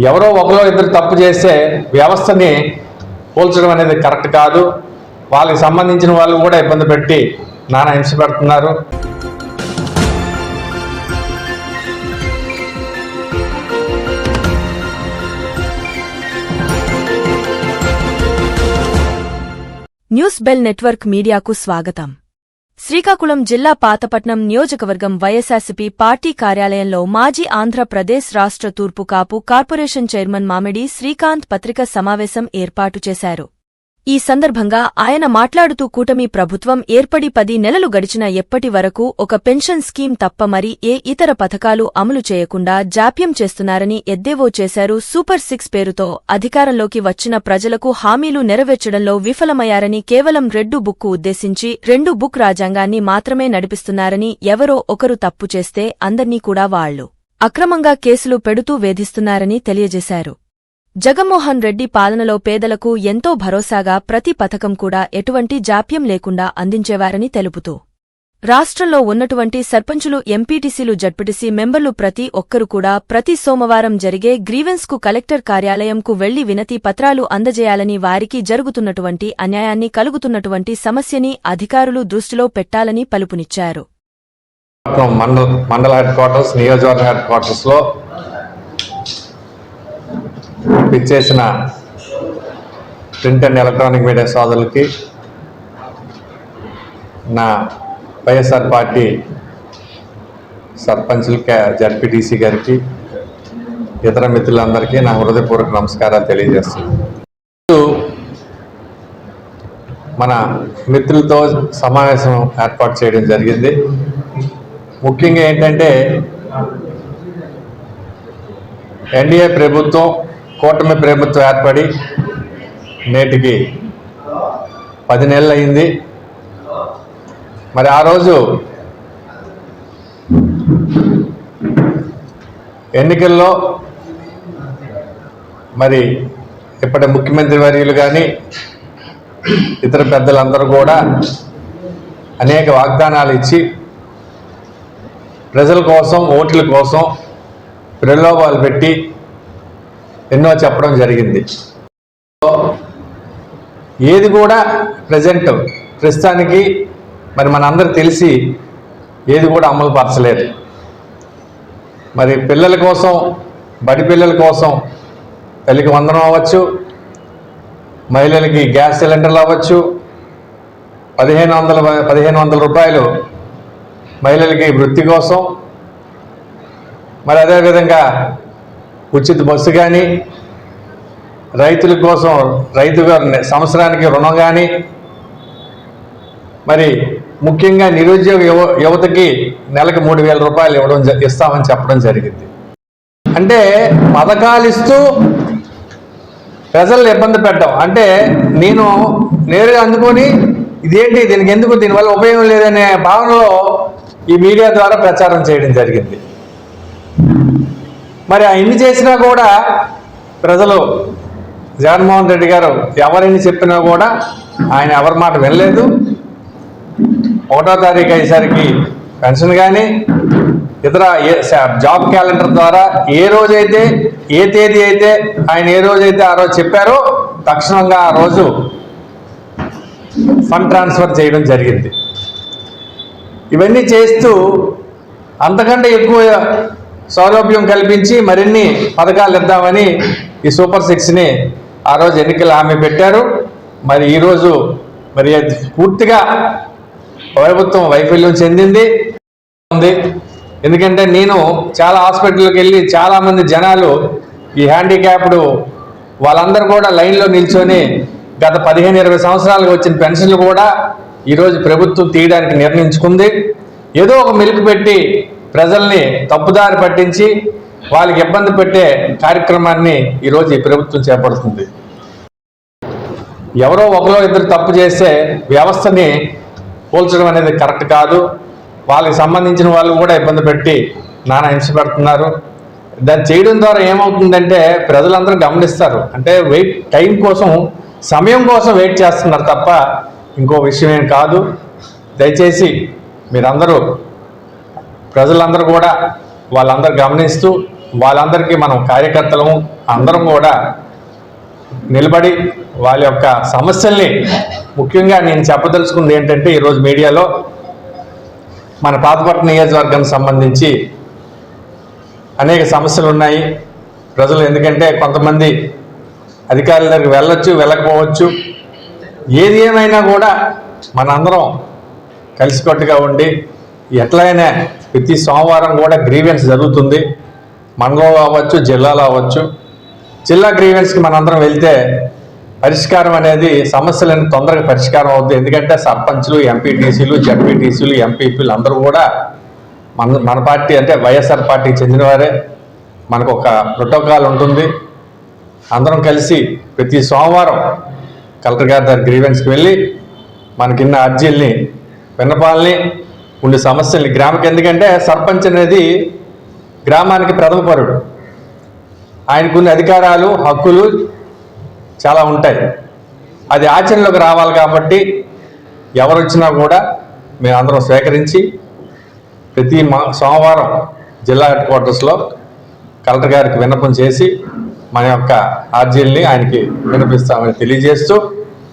ఎవరో ఒకరో ఇద్దరు తప్పు చేస్తే వ్యవస్థని పోల్చడం అనేది కరెక్ట్ కాదు. వాళ్ళకి సంబంధించిన వాళ్ళు కూడా ఇబ్బంది పెట్టి నానా హింస పెడుతున్నారు. న్యూస్ బెల్ నెట్వర్క్ మీడియాకు స్వాగతం. శ్రీకాకుళం జిల్లా పాతపట్నం నియోజకవర్గం వైఎస్ఆర్సీపీ పార్టీ కార్యాలయంలో మాజీ ఆంధ్రప్రదేశ్ రాష్ట్ర తూర్పు కాపు కార్పొరేషన్ చైర్మన్ మామిడి శ్రీకాంత్ పత్రిక సమావేశం ఏర్పాటు చేశారు. ఈ సందర్భంగా ఆయన మాట్లాడుతూ కూటమి ప్రభుత్వం ఏర్పడి పది నెలలు గడిచిన ఎప్పటి వరకు ఒక పెన్షన్ స్కీమ్ తప్ప మరి ఏ ఇతర పథకాలు అమలు చేయకుండా జాప్యం చేస్తున్నారని ఎద్దేవో చేశారు సూపర్ సిక్స్ పేరుతో. అధికారంలోకి వచ్చిన ప్రజలకు హామీలు నెరవేర్చడంలో విఫలమయ్యారని కేవలం రెడ్డు బుక్కు ఉద్దేశించి రెండు బుక్ రాజ్యాంగాన్ని మాత్రమే నడిపిస్తున్నారని ఎవరో ఒకరు తప్పు చేస్తే అందర్నీ కూడా వాళ్ళు అక్రమంగా కేసులు పెడుతూ వేధిస్తున్నారని తెలియజేశారు. జగన్మోహన్ రెడ్డి పాలనలో పేదలకు ఎంతో భరోసాగా ప్రతి పథకం కూడా ఎటువంటి జాప్యం లేకుండా అందించేవారని తెలుపుతూ రాష్ట్రంలో ఉన్నటువంటి సర్పంచులు ఎంపీటీసీలు జడ్పీటీసీ మెంబర్లు ప్రతి ఒక్కరు కూడా ప్రతి సోమవారం జరిగే గ్రీవెన్స్కు కలెక్టర్ కార్యాలయంకు వెళ్ళి వినతి పత్రాలు అందజేయాలని వారికి జరుగుతున్నటువంటి అన్యాయాన్ని కలుగుతున్నటువంటి సమస్యని అధికారులు దృష్టిలో పెట్టాలని పలుపునిచ్చారు. మండల హెడ్ క్వార్టర్స్ నియోజకవర్గ హెడ్ క్వార్టర్స్లో విచ్చేసిన ప్రింట్ అండ్ ఎలక్ట్రానిక్ మీడియా సోదరులకి నా వైఎస్ఆర్ పార్టీ సర్పంచులకి జడ్పీటీసీ గారికి ఇతర మిత్రులందరికీ నా హృదయపూర్వక నమస్కారాలు తెలియజేస్తున్నాను. మన మిత్రులతో సమావేశం ఏర్పాటు చేయడం జరిగింది. ముఖ్యంగా ఏంటంటే ఎన్డీఏ ప్రభుత్వం కూటమి ప్రభుత్వం ఏర్పడి నేటికి పది నెలలు అయింది మరి ఆ రోజు ఎన్నికల్లో మరి ఇప్పటి ముఖ్యమంత్రి వర్యులు కానీ ఇతర పెద్దలందరూ కూడా అనేక వాగ్దానాలు ఇచ్చి ప్రజల కోసం ఓట్ల కోసం ప్రలోభాలు పెట్టి ఎన్నో చెప్పడం జరిగింది. ఏది కూడా ప్రజెంట్ ప్రస్తుతానికి మరి మనందరూ తెలిసి ఏది కూడా అమలు పరచలేదు. మరి పిల్లల కోసం బడి పిల్లల కోసం తల్లికి వందనం అవ్వచ్చు మహిళలకి గ్యాస్ సిలిండర్లు అవ్వచ్చు పదిహేను వందల పదిహేను వందల రూపాయలు మహిళలకి వృత్తి కోసం మరి అదేవిధంగా ఉచిత బస్సు కానీ రైతుల కోసం రైతు సంవత్సరానికి రుణం కానీ మరి ముఖ్యంగా నిరుద్యోగ యువ యువతకి నెలకు మూడు వేల రూపాయలు ఇవ్వడం ఇస్తామని చెప్పడం జరిగింది. అంటే పథకాలు ఇస్తూ ప్రజల్ని ఇబ్బంది పెట్టడం. అంటే నేను నేరుగా అందుకొని ఇదేంటి దీనికి ఎందుకు దీనివల్ల ఉపయోగం లేదనే భావనలో ఈ మీడియా ద్వారా ప్రచారం చేయడం జరిగింది. మరి ఆ చేసినా కూడా ప్రజలు జగన్మోహన్ రెడ్డి గారు ఎవరిని చెప్పినా కూడా ఆయన ఎవరి మాట వినలేదు. ఒకటో తారీఖు అయ్యేసరికి పెన్షన్ కానీ ఇతర ఏ జాబ్ క్యాలెండర్ ద్వారా ఏ రోజైతే ఏ తేదీ అయితే ఆయన ఏ రోజైతే ఆ రోజు చెప్పారో తక్షణంగా ఆ రోజు ఫండ్ ట్రాన్స్ఫర్ చేయడం జరిగింది. ఇవన్నీ చేస్తూ అంతకంటే ఎక్కువ సౌలభ్యం కల్పించి మరిన్ని పథకాలు ఇద్దామని ఈ సూపర్ సిక్స్ని ఆ రోజు ఎన్నికల హామీ పెట్టారు. మరి ఈరోజు మరి అది పూర్తిగా ప్రభుత్వం వైఫల్యం చెందింది. ఉంది. ఎందుకంటే నేను చాలా హాస్పిటల్కి వెళ్ళి చాలామంది జనాలు ఈ హ్యాండిక్యాప్డ్ వాళ్ళందరూ కూడా లైన్లో నిల్చొని గత పదిహేను ఇరవై సంవత్సరాలకు వచ్చిన పెన్షన్లు కూడా ఈరోజు ప్రభుత్వం తీయడానికి నిర్ణయించుకుంది. ఏదో ఒక మెలుకు పెట్టి ప్రజల్ని తప్పుదారి పట్టించి వాళ్ళకి ఇబ్బంది పెట్టే కార్యక్రమాన్ని ఈరోజు ఈ ప్రభుత్వం చేపడుతుంది. ఎవరో ఒకరో ఇద్దరు తప్పు చేస్తే వ్యవస్థని పోల్చడం అనేది కరెక్ట్ కాదు. వాళ్ళకి సంబంధించిన వాళ్ళు కూడా ఇబ్బంది పెట్టి నానా హింస పెడుతున్నారు. దాన్ని చేయడం ద్వారా ఏమవుతుందంటే ప్రజలందరూ గమనిస్తారు. అంటే వెయిట్ టైం కోసం సమయం కోసం వెయిట్ చేస్తున్నారు తప్ప ఇంకో విషయం ఏం కాదు. దయచేసి మీరందరూ ప్రజలందరూ కూడా వాళ్ళందరూ గమనిస్తూ వాళ్ళందరికీ మనం కార్యకర్తలము అందరం కూడా నిలబడి వాళ్ళ యొక్క సమస్యల్ని ముఖ్యంగా నేను చెప్పదలుచుకుంది ఏంటంటే ఈరోజు మీడియాలో మన పాతపట్న నియోజకవర్గానికి సంబంధించి అనేక సమస్యలు ఉన్నాయి. ప్రజలు ఎందుకంటే కొంతమంది అధికారుల దగ్గరికి వెళ్ళొచ్చు వెళ్ళకపోవచ్చు. ఏది ఏమైనా కూడా మనందరం కలిసికట్టుగా ఉండి ఎట్లయినా ప్రతి సోమవారం కూడా గ్రీవెన్స్ జరుగుతుంది. మండలంలో అవ్వచ్చు జిల్లాలో అవ్వచ్చు. జిల్లా గ్రీవెన్స్కి మనందరం వెళ్తే పరిష్కారం అనేది సమస్యలను తొందరగా పరిష్కారం అవుతుంది ఎందుకంటే సర్పంచ్లు ఎంపీటీసీలు జడ్పీటీసీలు ఎంపీపీలు అందరూ కూడా మన మన పార్టీ అంటే వైఎస్ఆర్ పార్టీకి చెందినవారే. మనకు ఒక ప్రోటోకాల్ ఉంటుంది. అందరం కలిసి ప్రతి సోమవారం కలెక్టర్ గారి దగ్గర గ్రీవెన్స్కి వెళ్ళి మనకిన్న అర్జీల్ని విన్నపాలని ఉండే సమస్యల్ని. గ్రామకి ఎందుకంటే సర్పంచ్ అనేది గ్రామానికి ప్రథమ పరుడు. ఆయనకున్న అధికారాలు హక్కులు చాలా ఉంటాయి. అది ఆచరణలోకి రావాలి కాబట్టి ఎవరు వచ్చినా కూడా మేము అందరం స్వీకరించి ప్రతి మా సోమవారం జిల్లా హెడ్ క్వార్టర్స్లో కలెక్టర్ గారికి విన్నపం చేసి మన యొక్క ఆర్జీల్ని ఆయనకి వినిపిస్తామని తెలియజేస్తూ